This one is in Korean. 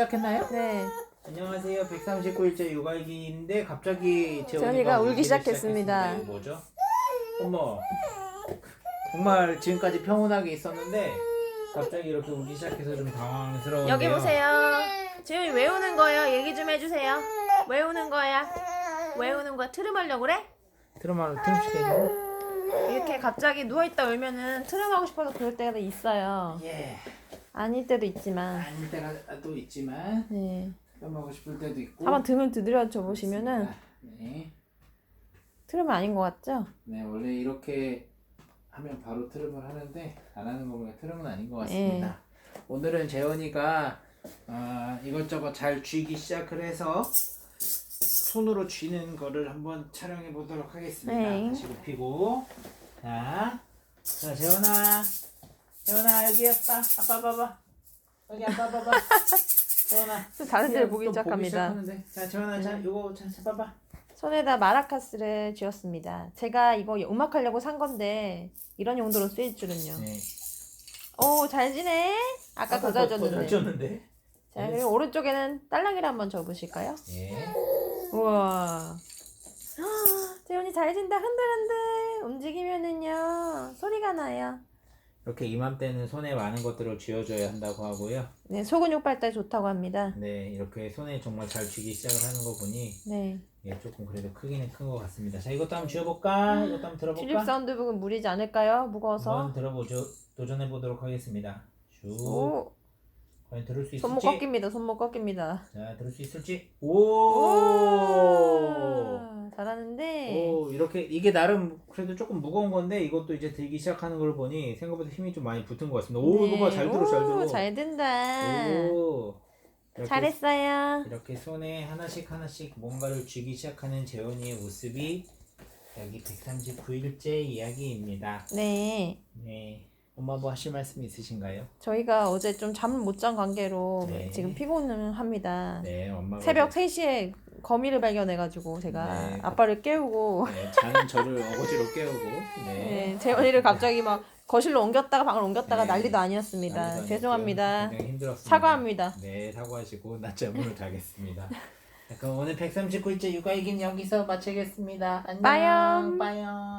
시작했나요? 네. 안녕하세요. 139일째 육아기인데 갑자기 재원이가 울기 시작했습니다. 이거 뭐죠? 어머. 정말 지금까지 평온하게 있었는데 갑자기 이렇게 울기 시작해서 좀 당황스러운데요. 여기 보세요. 재훈이 왜 우는 거예요? 얘기 좀 해주세요. 왜 우는 거야? 왜 우는 거야? 트름 하려고 그래? 트럼하러 트럼 시켜줘. 이렇게 갑자기 누워있다 울면은 트름 하고 싶어서 그럴 때가 있어요. 예. 아닐 때도 있지만. 아닐 때가 또 있지만 네. 트럼하고 싶을 때도 있고. 한번 등을 두드려줘 보시면은 네. 트름은 아닌 것 같죠? 네 원래 이렇게 하면 바로 트름을 하는데 안 하는 거 보면 트름은 아닌 것 같습니다. 오늘은 재원이가 아, 이것저것 잘 쥐기 시작을 해서 손으로 쥐는 거를 한번 촬영해 보도록 하겠습니다. 네. 다시 눕히고 자, 자 재원아, 재원아 여기 아빠, 아빠 봐봐, 여기 아빠 봐봐, 재원아. 또 다른 데를 보기 또 시작합니다. 자 재원아, 자 요거 자 잡아봐. 손에다 마라카스를 쥐었습니다. 제가 이거 음악하려고 산 건데 이런 용도로 쓰일 줄은요. 네. 오, 잘 지내? 아까 더잘잘 줬는데. 줬는데. 자, 그리고 오른쪽에는 딸랑이를 한번 줘보실까요? 예. 우와. 재훈이 잘 진다. 흔들흔들. 움직이면은요. 소리가 나요. 이렇게 이맘때는 손에 많은 것들을 쥐어줘야 한다고 하고요. 네, 소근육 발달 좋다고 합니다. 네, 이렇게 손에 정말 잘 쥐기 시작을 하는 거 보니 네. 예, 조금 그래도 크기는 큰 것 같습니다. 자, 이것도 한번 쥐어볼까? 이것도 한번 들어볼까? 사운드 부분 무리지 않을까요? 무거워서. 한번 들어보죠. 도전해 보도록 하겠습니다. 쭉. 오, 과연 들을 수 있을지? 손목 꺾입니다. 손목 꺾입니다. 자, 들을 수 있을지? 오! 이렇게 이게 나름 그래도 조금 무거운 건데 이것도 이제 들기 시작하는 걸 보니 생각보다 힘이 좀 많이 붙은 것 같습니다. 오, 이거 봐, 잘 들어, 잘 들어. 네. 오, 잘 된다. 오. 이렇게 잘했어요. 이렇게 손에 하나씩 하나씩 뭔가를 쥐기 시작하는 재원이의 모습이 여기 139일째 이야기입니다. 네. 네. 엄마 뭐 하실 말씀 있으신가요? 저희가 어제 좀 잠을 못 잔 관계로 네. 지금 피곤을 합니다. 네, 엄마가 새벽 어제- 3시에 거미를 발견해가지고 제가 네. 아빠를 깨우고 네, 자는 저를 어거지로 깨우고 네. 네, 재원이를 갑자기 막 거실로 옮겼다가 방을 옮겼다가 네. 난리도 아니었습니다. 난리도 아니었고요. 죄송합니다. 굉장히 힘들었습니다. 사과합니다. 네, 사과하시고 낮잠을 자겠습니다. 자, 그럼 오늘 139일째 육아이긴 여기서 마치겠습니다. 안녕. 빠염. 빠염.